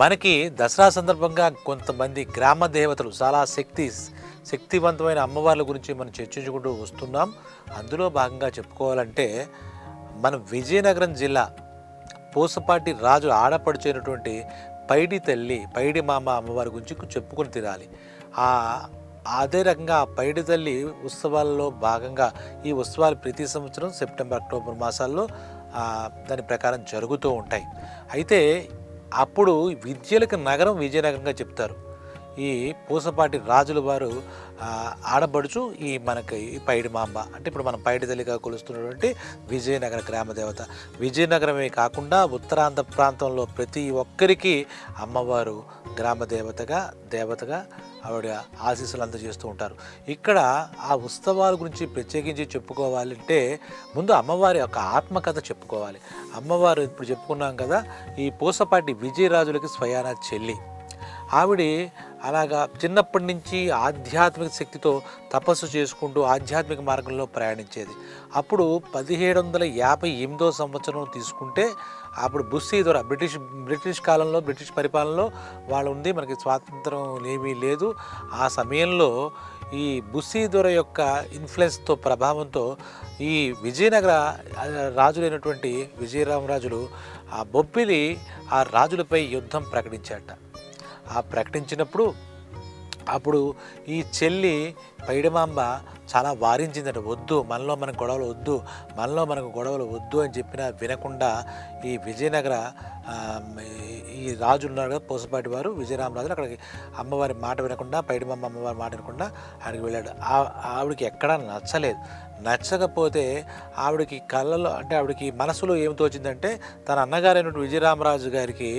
మనకి దసరా సందర్భంగా కొంతమంది గ్రామ దేవతలు చాలా శక్తి శక్తివంతమైన అమ్మవార్ల గురించి మనం చర్చించుకుంటూ వస్తున్నాం. అందులో భాగంగా చెప్పుకోవాలంటే మన విజయనగరం జిల్లా పూసపాటి రాజు ఆడపడుచైనటువంటి పైడి తల్లి పైడి మామ అమ్మవారి గురించి చెప్పుకొని తినాలి. ఆ అదే రకంగా పైడి తల్లి ఉత్సవాల్లో భాగంగా ఈ ఉత్సవాలు ప్రతి సంవత్సరం సెప్టెంబర్ అక్టోబర్ మాసాల్లో దాని ప్రకారం జరుగుతూ ఉంటాయి. అయితే అప్పుడు విద్యలకు నగరం విజయనగరంగా చెప్తారు. ఈ పూసపాటి రాజుల వారు ఆడబడుచు ఈ మనకి ఈ పైడి మాంబ అంటే ఇప్పుడు మనం పైడి తల్లిగా కొలుస్తున్నటువంటి విజయనగర గ్రామదేవత. విజయనగరమే కాకుండా ఉత్తరాంధ్ర ప్రాంతంలో ప్రతి ఒక్కరికి అమ్మవారు గ్రామదేవతగా దేవతగా దేవతగా ఆవిడ ఆశీస్సులు అందజేస్తూ ఉంటారు. ఇక్కడ ఆ ఉత్సవాల గురించి ప్రత్యేకించి చెప్పుకోవాలంటే ముందు అమ్మవారి యొక్క ఆత్మకథ చెప్పుకోవాలి. అమ్మవారు ఇప్పుడు చెప్పుకున్నాం కదా ఈ పూసపాటి విజయరాజులకి స్వయాన చెల్లి. ఆవిడ అలాగా చిన్నప్పటి నుంచి ఆధ్యాత్మిక శక్తితో తపస్సు చేసుకుంటూ ఆధ్యాత్మిక మార్గంలో ప్రయాణించేది. అప్పుడు పదిహేడు వందల యాభై ఎనిమిదో సంవత్సరం తీసుకుంటే అప్పుడు బుస్సీ ద్వారా బ్రిటిష్ బ్రిటిష్ కాలంలో బ్రిటిష్ పరిపాలనలో వాళ్ళు ఉంది మనకి స్వాతంత్రం ఏమీ లేదు. ఆ సమయంలో ఈ బుస్సీ దొర యొక్క ఇన్ఫ్లుయెన్స్తో ప్రభావంతో ఈ విజయనగర రాజులైనటువంటి విజయరామరాజులు ఆ బొబ్బిలి ఆ రాజులపై యుద్ధం ప్రకటించాట ఆ ప్రకటించినప్పుడు అప్పుడు ఈ చెల్లి పైడమాంబ చాలా వారించిందట వద్దు మనలో మనకు గొడవలు వద్దు మనలో మనకు గొడవలు వద్దు అని చెప్పినా వినకుండా ఈ విజయనగర ఈ- ఈ రాజు ఉన్నారు కదా వారు విజయరామరాజు అక్కడికి అమ్మవారి మాట వినకుండా పైడిమాంబ అమ్మవారి మాట వినకుండా ఆడికి వెళ్ళాడు. ఆ- ఆవిడకి ఎక్కడా నచ్చలేదు. నచ్చకపోతే ఆవిడకి కళ్ళలో అంటే ఆవిడకి మనసులో ఏం తోచిందంటే తన అన్నగారైనటువంటి విజయరామరాజు గారికి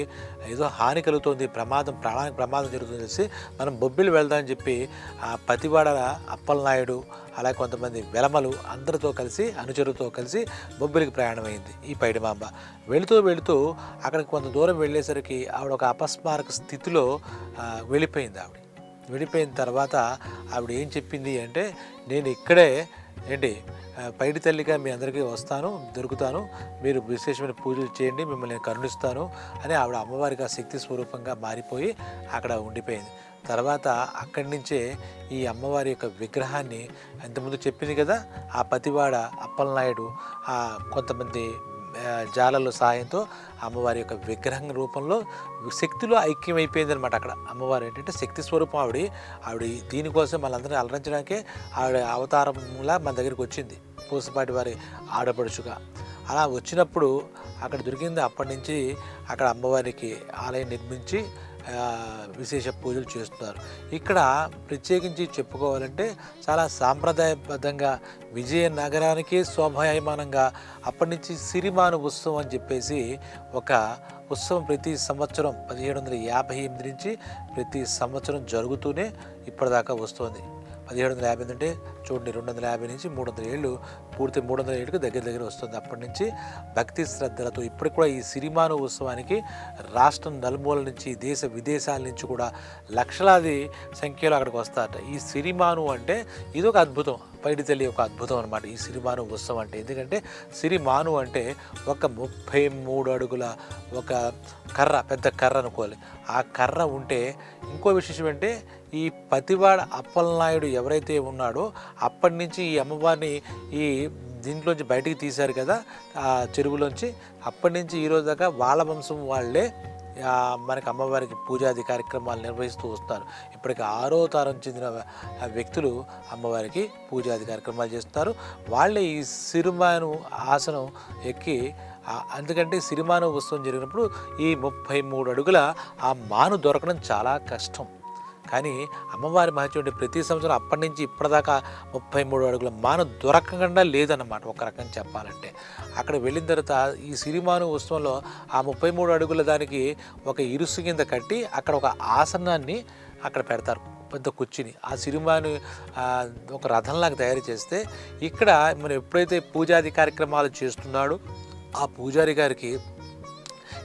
ఏదో హాని కలుగుతుంది ప్రమాదం ప్రాణానికి ప్రమాదం జరుగుతుంది తెలిసి మనం బొబ్బిలి వెళ్దామని చెప్పి ఆ పతివాడ అప్పలనాయుడు అలాగే కొంతమంది వెలమలు అందరితో కలిసి అనుచరులతో కలిసి బొబ్బిలికి ప్రయాణమైంది ఈ పైడిమాంబ. వెళుతూ వెళుతూ అక్కడికి కొంత దూరం వెళ్ళేసరికి ఆవిడ ఒక అపస్మారక స్థితిలో వెళ్ళిపోయింది ఆవిడ. వెళ్ళిపోయిన తర్వాత ఆవిడ ఏం చెప్పింది అంటే నేను ఇక్కడే ఏంటి? పైడి తల్లిగా మీ అందరికీ వస్తాను దొరుకుతాను. మీరు విశేషమైన పూజలు చేయండి మిమ్మల్ని కరుణిస్తాను అని ఆవిడ అమ్మవారికి ఆ శక్తి స్వరూపంగా మారిపోయి అక్కడ ఉండిపోయింది. తర్వాత అక్కడి నుంచే ఈ అమ్మవారి యొక్క విగ్రహాన్ని ఇంతకుముందు చెప్పింది కదా ఆ పతివాడ అప్పలనాయుడు కొంతమంది జాలల సహాయంతో అమ్మవారి యొక్క విగ్రహం రూపంలో శక్తిలో ఐక్యమైపోయింది అనమాట అక్కడ. అమ్మవారు ఏంటంటే శక్తి స్వరూపం ఆవిడ. ఆవిడ దీనికోసం మనందరినీ అలరించడానికే ఆవిడ అవతారంలా మన దగ్గరికి వచ్చింది. పూసపాటి వారి ఆడపడుచుగా. అలా వచ్చినప్పుడు అక్కడ దొరికింది అప్పటి నుంచి అక్కడ అమ్మవారికి ఆలయం నిర్మించి విశేష పూజలు చేస్తున్నారు. ఇక్కడ ప్రత్యేకించి చెప్పుకోవాలంటే చాలా సాంప్రదాయబద్ధంగా విజయనగరానికే శోభాయమానంగా అప్పటి నుంచి సిరిమాను ఉత్సవం అని చెప్పేసి ఒక ఉత్సవం ప్రతి సంవత్సరం పదిహేడు వందల యాభై ఎనిమిది నుంచి ప్రతి సంవత్సరం జరుగుతూనే ఇప్పటిదాకా వస్తుంది. పదిహేడు వందల యాభై అంటే చూడండి రెండు వందల యాభై నుంచి మూడు వందల ఏళ్ళు పూర్తి మూడు వందల ఏళ్ళకి దగ్గర దగ్గర వస్తుంది. అప్పటి నుంచి భక్తి శ్రద్ధలతో ఇప్పటికి కూడా ఈ సిరిమాను ఉత్సవానికి రాష్ట్రం నలుమూల నుంచి దేశ విదేశాల నుంచి కూడా లక్షలాది సంఖ్యలో అక్కడికి వస్తారట. ఈ సిరిమాను అంటే ఇది ఒక అద్భుతం పైడి తల్లి ఒక అద్భుతం అనమాట ఈ సిరిమాను ఉత్సవం అంటే ఎందుకంటే సిరిమాను అంటే ఒక ముప్పై మూడు అడుగుల ఒక కర్ర పెద్ద కర్ర అనుకోవాలి. ఆ కర్ర ఉంటే ఇంకో విశేషం అంటే ఈ పతివాడ అప్పలనాయుడు ఎవరైతే ఉన్నాడో అప్పటి నుంచి ఈ అమ్మవారిని ఈ దీంట్లోంచి బయటికి తీశారు కదా ఆ చెరువులోంచి. అప్పటి నుంచి ఈరోజు దాకా వాళ్ళ వంశం వాళ్ళే మనకి అమ్మవారికి పూజాది కార్యక్రమాలు నిర్వహిస్తూ వస్తారు. ఇప్పటికి ఆరో తరం చెందిన వ్యక్తులు అమ్మవారికి పూజాది కార్యక్రమాలు చేస్తారు. వాళ్ళే ఈ సిరిమాను ఆసనం ఎక్కి ఎందుకంటే సిరిమాను ఉత్సవం జరిగినప్పుడు ఈ ముప్పై మూడు అడుగుల ఆ మాను దొరకడం చాలా కష్టం. కానీ అమ్మవారి మహత్యం అంటే ప్రతి సంవత్సరం అప్పటి నుంచి ఇప్పటిదాకా ముప్పై మూడు అడుగుల మానం దొరకకుండా లేదన్నమాట ఒక రకం చెప్పాలంటే. అక్కడ వెళ్ళిన తర్వాత ఈ సిరిమాను ఉత్సవంలో ఆ ముప్పై మూడు అడుగుల దానికి ఒక ఇరుసు కింద కట్టి అక్కడ ఒక ఆసనాన్ని అక్కడ పెడతారు పెద్ద కుర్చీని. ఆ సిరిమాను ఒక రథంలాగా తయారు చేస్తే ఇక్కడ మనం ఎప్పుడైతే పూజాది కార్యక్రమాలు చేస్తున్నాడో ఆ పూజారి గారికి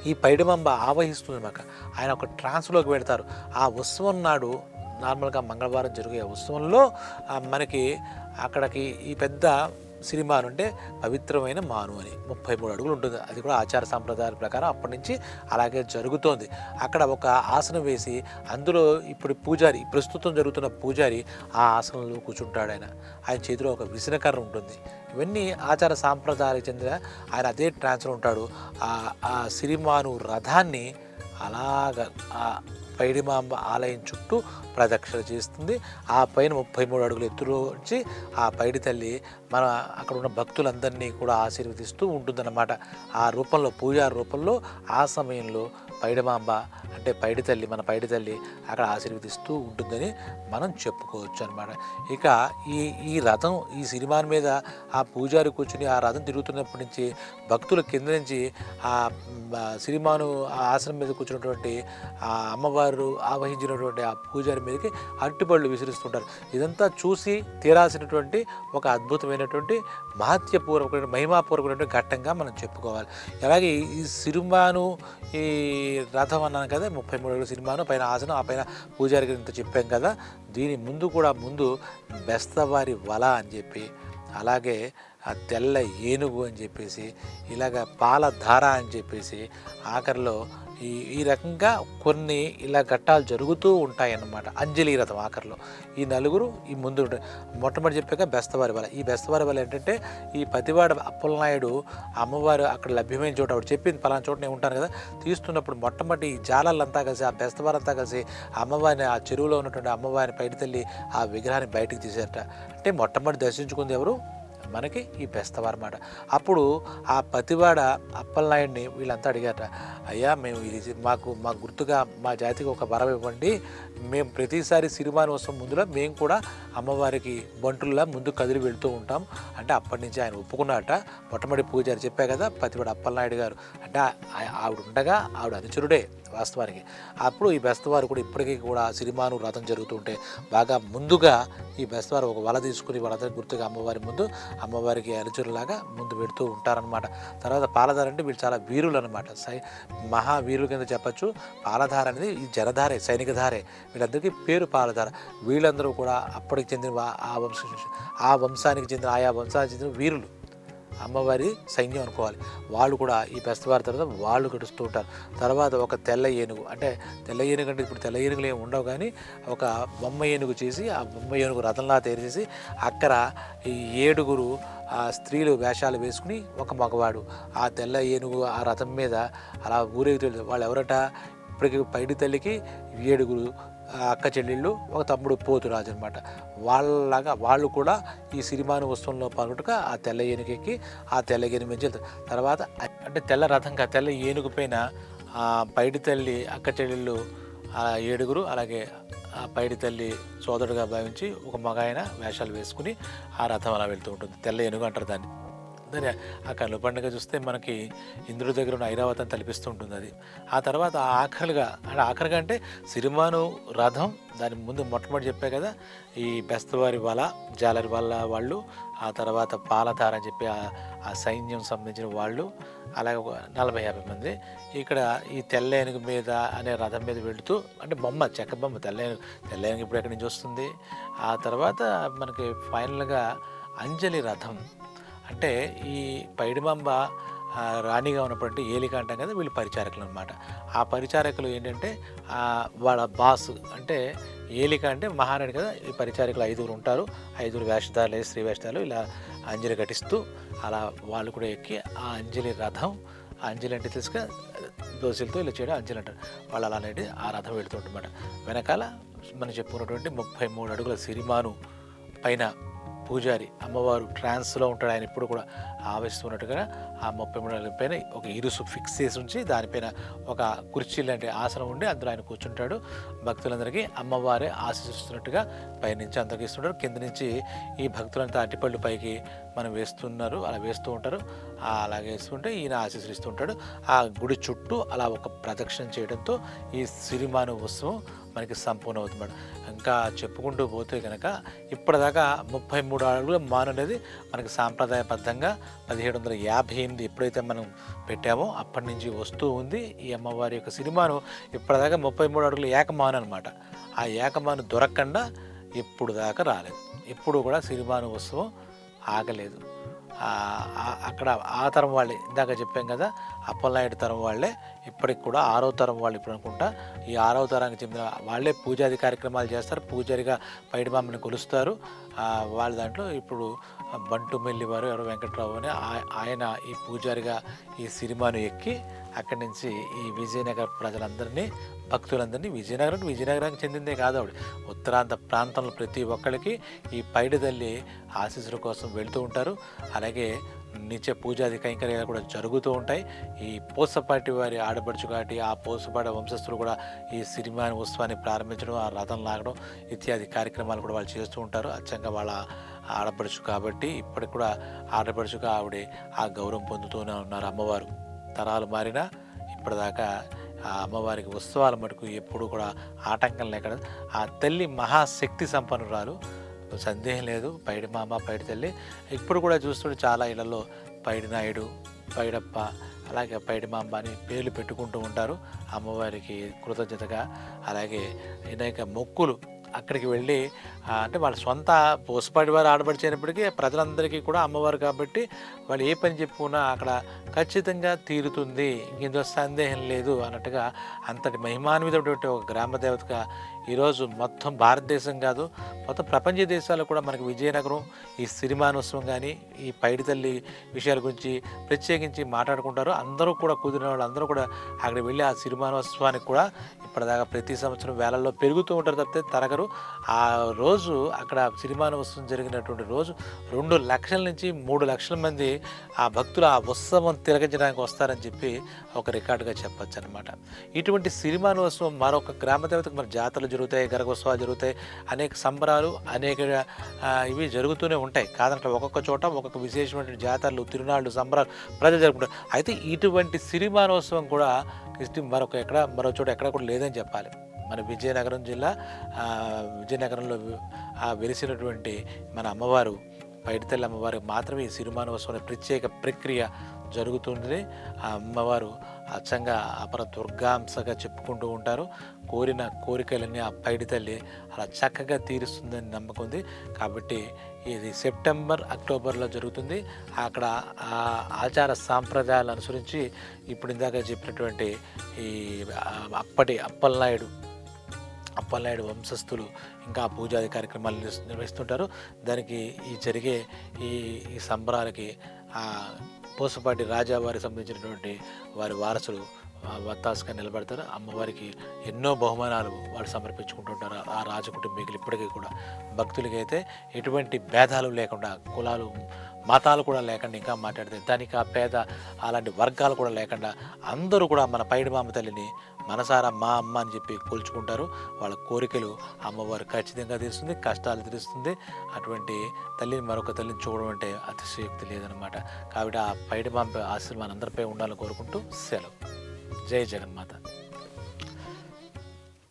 ఈ పైడమంబ ఆవహిస్తుంది మాకు ఆయన ఒక ట్రాన్స్లోకి పెడతారు. ఆ ఉత్సవం నాడు నార్మల్గా మంగళవారం జరిగే ఉత్సవంలో మనకి అక్కడికి ఈ పెద్ద సిరిమాను అంటే పవిత్రమైన మాను అని ముప్పై మూడు అడుగులు ఉంటుంది. అది కూడా ఆచార సాంప్రదాయాల ప్రకారం అప్పటి నుంచి అలాగే జరుగుతోంది. అక్కడ ఒక ఆసనం వేసి అందులో ఇప్పుడు పూజారి ప్రస్తుతం జరుగుతున్న పూజారి ఆ ఆసనంలో కూర్చుంటాడు ఆయన. ఆయన చేతిలో ఒక విసనకర్ర ఉంటుంది. ఇవన్నీ ఆచార సాంప్రదాయాలకు చెందిన ఆయన అదే ట్రాన్స్లో ఉంటాడు. ఆ ఆ సిరిమాను రథాన్ని అలాగ ఆ పైడిమాంబ ఆలయం చుట్టూ ప్రదక్షిణ చేస్తుంది. ఆ పైన ముప్పై మూడు అడుగుల ఎత్తులో వచ్చి ఆ పైడి తల్లి మన అక్కడ ఉన్న భక్తులందరినీ కూడా ఆశీర్వదిస్తూ ఉంటుందన్నమాట. ఆ రూపంలో పూజా రూపంలో ఆ సమయంలో పైడిమాంబ అంటే పైడి తల్లి మన పైడి తల్లి అక్కడ ఆశీర్వదిస్తూ ఉంటుందని మనం చెప్పుకోవచ్చు అనమాట ఇక ఈ ఈ రథం ఈ సినిమా మీద ఆ పూజారి కూర్చుని ఆ రథం తిరుగుతున్నప్పటి నుంచి భక్తుల కింద నుంచి ఆ సినిమాను ఆ ఆసనం మీద కూర్చున్నటువంటి ఆ అమ్మవారు ఆవహించినటువంటి ఆ పూజారి మీదకి అరటిపళ్ళు విసిరిస్తుంటారు. ఇదంతా చూసి తీరాల్సినటువంటి ఒక అద్భుతమైనటువంటి మహత్యపూర్వకమైన మహిమాపూర్వకమైనటువంటి ఘట్టంగా మనం చెప్పుకోవాలి. అలాగే ఈ సినిమాను ఈ రథం అన్నాను కదా ముప్పై మూడు అడుగుల సినిమాను పైన ఆసనం ఆ పైన పూజారి గారు చెప్పాం కదా దీని ముందు కూడా ముందు బెస్తవారి వల అని చెప్పి అలాగే ఆ తెల్ల ఏనుగు అని చెప్పేసి ఇలాగ పాలధార అని చెప్పేసి ఆఖరిలో ఈ ఈ రకంగా కొన్ని ఇలా ఘట్టాలు జరుగుతూ ఉంటాయన్నమాట. అంజలి రథం ఆఖరిలో. ఈ నలుగురు ఈ ముందు మొట్టమొదటి చెప్పాక బెస్తవారి వల ఈ బెస్తవారి వల ఏంటంటే ఈ పతివాడ అప్పలనాయుడు అమ్మవారు అక్కడ లభ్యమైన చోట ఆవిడ చెప్పింది పలానా చోట నేను ఉంటాను కదా తీస్తున్నప్పుడు మొట్టమొదటి ఈ జాలర్లంతా కలిసి ఆ బెస్తవారంతా కలిసి అమ్మవారిని ఆ చెరువులో ఉన్నటువంటి అమ్మవారిని బయట తల్లి ఆ విగ్రహాన్ని బయటకు తీశారట. అంటే మొట్టమొదటి దర్శించుకుంది ఎవరు? మనకి ఈ బెస్తవారు మాట అప్పుడు ఆ పతివాడ అప్పలనాయుడిని వీళ్ళంతా అడిగారట అయ్యా మేము ఇది మాకు మా గుర్తుగా మా జాతికి ఒక వరం ఇవ్వండి. మేము ప్రతిసారి సిరిమానోత్సవం ముందులో మేము కూడా అమ్మవారికి బంటుల్లా ముందు కదిలి వెళుతూ ఉంటాం. అంటే అప్పటి నుంచి ఆయన ఒప్పుకున్నాట మొట్టమొదటి పూజారి చెప్పా కదా పతివాడ అప్పలనాయుడు గారు. అంటే ఆ- ఆవిడ ఉండగా ఆవిడ అనుచరుడే. వాస్తవానికి. అప్పుడు ఈ బెస్తవారు కూడా ఇప్పటికీ కూడా సిరిమాను రథం జరుగుతుంటే బాగా ముందుగా ఈ బెస్తవారు ఒక వల తీసుకుని వాళ్ళ గుర్తుగా అమ్మవారి ముందు అమ్మవారికి అరుచురులాగా ముందు పెడుతూ ఉంటారనమాట తర్వాత పాలధార అంటే వీళ్ళు చాలా వీరులు అనమాట సై మహావీరుల కింద చెప్పచ్చు. పాలధార అనేది ఈ జనధారే సైనికధారే వీళ్ళందరికీ పేరు పాలధార. వీళ్ళందరూ కూడా అప్పటికి చెందిన ఆ వంశ ఆ వంశానికి చెందిన ఆయా వంశానికి చెందిన వీరులు. అమ్మవారి సైన్యం అనుకోవాలి. వాళ్ళు కూడా ఈ బెస్తవారి తర్వాత వాళ్ళు గడుస్తూ ఉంటారు. తర్వాత ఒక తెల్ల ఏనుగు అంటే తెల్ల ఏనుగు అంటే ఇప్పుడు తెల్ల ఏనుగులు ఏమి ఉండవు కానీ ఒక బొమ్మ ఏనుగు చేసి ఆ బొమ్మ ఏనుగు రథంలా తయారు చేసి అక్కడ ఈ ఏడుగురు ఆ స్త్రీలు వేషాలు వేసుకుని ఒక మగవాడు ఆ తెల్ల ఏనుగు ఆ రథం మీద అలా ఊరేగుతూ వాళ్ళు ఎవరట ఇప్పటికి పైడి తల్లికి ఏడుగురు అక్క చెల్లెళ్ళు ఒక తమ్ముడు పోతురాజు అనమాట వాళ్ళలాగా వాళ్ళు కూడా ఈ సిరిమాను ఉత్సవంలో పాల్గొట్టుక ఆ తెల్ల ఏనుగకి ఆ తెల్ల ఏనుగు నుంచి తర్వాత అంటే తెల్ల రథంగా తెల్ల ఏనుగు పైన పైడి తల్లి అక్క చెల్లెళ్ళు ఏడుగురు అలాగే ఆ పైడి తల్లి సోదరుడుగా భావించి ఒక మగాయన వేషాలు వేసుకుని ఆ రథం అలా వెళ్తూ ఉంటుంది. తెల్ల ఏనుగు అంటారు దాన్ని. దాని ఆ కళ్ళు పండుగ చూస్తే మనకి ఇంద్రుడి దగ్గర ఉన్న ఐరావతం తలపిస్తూ ఉంటుంది అది. ఆ తర్వాత ఆఖరిగా అంటే ఆఖరిగా అంటే సిరిమాను రథం దాని ముందు మొట్టమొదటి చెప్పే కదా ఈ బెస్తవారి వల జాలరి వల్ల వాళ్ళు ఆ తర్వాత పాలధార అని చెప్పి ఆ- సైన్యం సంబంధించిన వాళ్ళు అలాగే ఒక నలభై యాభై మంది ఇక్కడ ఈ తెల్లయనుగు మీద అనే రథం మీద వెళుతూ అంటే బొమ్మ చెక్క బొమ్మ తెల్ల ఏనుగు ఇప్పుడు ఎక్కడి నుంచి వస్తుంది? ఆ తర్వాత మనకి ఫైనల్గా అంజలి రథం అంటే ఈ పైడిమాంబ రాణిగా ఉన్నటువంటి ఏలిక అంటాం కదా వీళ్ళు పరిచారకులు అనమాట ఆ పరిచారకులు ఏంటంటే వాళ్ళ బాస్ అంటే ఏలిక అంటే మహారాణి కదా. ఈ పరిచారకులు ఐదుగురు ఉంటారు. ఐదుగురు వేషధారులు స్త్రీ వేషధారులు ఇలా అంజలి ఘటిస్తూ అలా వాళ్ళు కూడా ఎక్కి ఆ అంజలి రథం ఆ అంజలి అంటే తెలుసుగా దోశలతో ఇలా చేయడం అంజలి అంటారు. వాళ్ళు అలా అనేది ఆ రథం వెళుతుంటమాట వెనకాల మనం చెప్పుకున్నటువంటి ముప్పై మూడు అడుగుల సిరిమాను పైన పూజారి అమ్మవారు ట్రాన్స్లో ఉంటాడు. ఆయన ఇప్పుడు కూడా ఆవేశిస్తున్నట్టుగా ఆ ముప్పై మూడు పైన ఒక ఇరుసు ఫిక్స్ చేసి ఉంచి దానిపైన ఒక కుర్చీ లాంటి ఆసనం ఉండి అందులో ఆయన కూర్చుంటాడు. భక్తులందరికీ అమ్మవారే ఆశిస్తున్నట్టుగా పైనుంచి అందరికి ఇస్తుంటారు. కింద నుంచి ఈ భక్తులంతా అట్టిపళ్ళు పైకి మనం వేస్తున్నారు. అలా వేస్తూ ఉంటారు. అలాగే వేస్తుంటే ఈయన ఆశీస్సులు ఉంటాడు. ఆ గుడి చుట్టూ అలా ఒక ప్రదక్షిణ చేయడంతో ఈ సిరిమాను ఉత్సవం మనకి సంపూర్ణ అవుతుంది ఇంకా చెప్పుకుంటూ పోతే కనుక ఇప్పటిదాకా ముప్పై మూడు అడుగుల మాను అనేది మనకి సాంప్రదాయబద్ధంగా పదిహేడు వందల యాభై ఎనిమిది ఎప్పుడైతే మనం పెట్టామో అప్పటి నుంచి వస్తూ ఉంది ఈ అమ్మవారి యొక్క సినిమాను. ఇప్పటిదాకా ముప్పై మూడు అడుగుల ఏకమాను అనమాట ఆ ఏకమాను దొరకకుండా ఇప్పుడు దాకా రాలేదు. ఇప్పుడు కూడా సిరిమాను ఉత్సవం ఆగలేదు. అక్కడ ఆ తరం వాళ్ళే ఇందాక చెప్పాం కదా అప్పలనాయుడు తరం వాళ్ళే ఇప్పటికి కూడా ఆరో తరం వాళ్ళు ఇప్పుడు అనుకుంటా. ఈ ఆరవ తరానికి చెందిన వాళ్ళే పూజాది కార్యక్రమాలు చేస్తారు పూజారిగా పైడిమామని కొలుస్తారు. వాళ్ళ దాంట్లో ఇప్పుడు బంటు మెల్లి వారు ఎవరు వెంకట్రావు అని ఆ- ఆయన ఈ పూజారిగా ఈ సినిమాను ఎక్కి అక్కడి నుంచి ఈ విజయనగర ప్రజలందరినీ భక్తులందరినీ విజయనగరం విజయనగరానికి చెందిందే కాదు ఆవిడ. ఉత్తరాంధ్ర ప్రాంతంలో ప్రతి ఒక్కరికి ఈ పైడి తల్లి ఆశీస్సుల కోసం వెళుతూ ఉంటారు. అలాగే నిత్య పూజాది కైంకర్యాలు కూడా జరుగుతూ ఉంటాయి. ఈ పోసపాటి వారి ఆడపడుచు కాబట్టి ఆ పోసపాటి వంశస్థులు కూడా ఈ సినిమా ఉత్సవాన్ని ప్రారంభించడం ఆ రథం లాగడం ఇత్యాది కార్యక్రమాలు కూడా వాళ్ళు చేస్తూ ఉంటారు. అచ్చంగా వాళ్ళ ఆడపడుచు కాబట్టి ఇప్పటికి కూడా ఆడపడుచుగా ఆవిడే ఆ గౌరవం పొందుతూనే ఉన్నారు అమ్మవారు. తరాలు మారినా ఇప్పటిదాకా ఆ అమ్మవారికి ఉత్సవాల మటుకు ఎప్పుడు కూడా ఆటంకం లేక ఆ తల్లి మహాశక్తి సంపన్నురాలు. సందేహం లేదు. పైడి మామ పైడి తల్లి. ఇప్పుడు కూడా చూస్తుంటే చాలా ఇళ్ళలో పైడి నాయుడు పైడప్ప అలాగే పైడి మాంబ అని పేర్లు పెట్టుకుంటూ ఉంటారు. అమ్మవారికి కృతజ్ఞతగా అలాగే అనేక మొక్కులు అక్కడికి వెళ్ళి అంటే వాళ్ళ సొంత పోసపాటి వారు ఆడబడిచేటప్పటికీ ప్రజలందరికీ కూడా అమ్మవారు కాబట్టి వాళ్ళు ఏ పని చెప్పుకున్నా అక్కడ ఖచ్చితంగా తీరుతుంది ఇందులో సందేహం లేదు అన్నట్టుగా అంతటి మహిమాన్వితమైనటువంటి ఒక గ్రామదేవతగా ఈరోజు మొత్తం భారతదేశం కాదు మొత్తం ప్రపంచ దేశాల్లో కూడా మనకి విజయనగరం ఈ సిరిమానోత్సవం కానీ ఈ పైడి తల్లి విషయాల గురించి ప్రత్యేకించి మాట్లాడుకుంటారు. అందరూ కూడా కుదిరిన వాళ్ళు అందరూ కూడా అక్కడికి వెళ్ళి ఆ సిరిమానోత్సవానికి కూడా ఇప్పటిదాకా ప్రతి సంవత్సరం వేలల్లో పెరుగుతూ ఉంటారు తప్పితే తరగరు. ఆ రోజు రోజు అక్కడ సిరిమానోత్సవం జరిగినటువంటి రోజు రెండు లక్షల నుంచి మూడు లక్షల మంది ఆ భక్తులు ఆ ఉత్సవం తిరగించడానికి వస్తారని చెప్పి ఒక రికార్డుగా చెప్పచ్చు అనమాట ఇటువంటి సిరిమానోత్సవం మరొక గ్రామ దేవతకు మన జాతరలు జరుగుతాయి గరగోత్సవాలు జరుగుతాయి అనేక సంబరాలు అనేక ఇవి జరుగుతూనే ఉంటాయి. కాదంటే ఒక్కొక్క చోట ఒక్కొక్క విశేషమైన జాతరలు తిరునాళ్ళు సంబరాలు ప్రజలు జరుపుకుంటారు. అయితే ఇటువంటి సిరిమానోత్సవం కూడా మరొక ఎక్కడ మరో చోట ఎక్కడ కూడా లేదని చెప్పాలి. మన విజయనగరం జిల్లా విజయనగరంలో ఆ వెలిసినటువంటి మన అమ్మవారు పైడితల్లి అమ్మవారు మాత్రమే ఈ సిరిమానోత్సవం ప్రత్యేక ప్రక్రియ జరుగుతుంది. ఆ అమ్మవారు అచ్చంగా అపర దుర్గాంశగా చెప్పుకుంటూ ఉంటారు. కోరిన కోరికలన్నీ ఆ పైడి తల్లి అలా చక్కగా తీరుస్తుందని నమ్మకం ఉంది. కాబట్టి ఇది సెప్టెంబర్ అక్టోబర్లో జరుగుతుంది. అక్కడ ఆ ఆచార సాంప్రదాయాలు అనుసరించి ఇప్పుడు ఇందాక చెప్పినటువంటి ఈ అప్పటి అప్పలనాయుడు అప్పలనాయుడు వంశస్థులు ఇంకా పూజాది కార్యక్రమాలు నిర్వహిస్తుంటారు. దానికి ఈ జరిగే ఈ ఈ సంబరాలకి ఆ పూసపాటి రాజావారికి సంబంధించినటువంటి వారి వారసులు వత్తాసుగా నిలబడతారు. అమ్మవారికి ఎన్నో బహుమానాలు వారు సమర్పించుకుంటుంటారు. ఆ రాజ కుటుంబీకులు ఇప్పటికీ కూడా భక్తులకి అయితే ఎటువంటి భేదాలు లేకుండా కులాలు మతాలు కూడా లేకుండా ఇంకా మాట్లాడితే దానికి ఆ పేద అలాంటి వర్గాలు కూడా లేకుండా అందరూ కూడా మన పైడి మామ తల్లిని మనసారా మా అమ్మ అని చెప్పి కూల్చుకుంటారు. వాళ్ళ కోరికలు అమ్మవారు ఖచ్చితంగా తీరుస్తుంది కష్టాలు తీరుస్తుంది. అటువంటి తల్లిని మరొక తల్లిని చూడడం అంటే అతిశయోక్తి లేదనమాట కాబట్టి ఆ పైడి మామ ఆశీర్వాదం అందరిపై ఉండాలని కోరుకుంటూ సెలవు. జై జగన్మాత.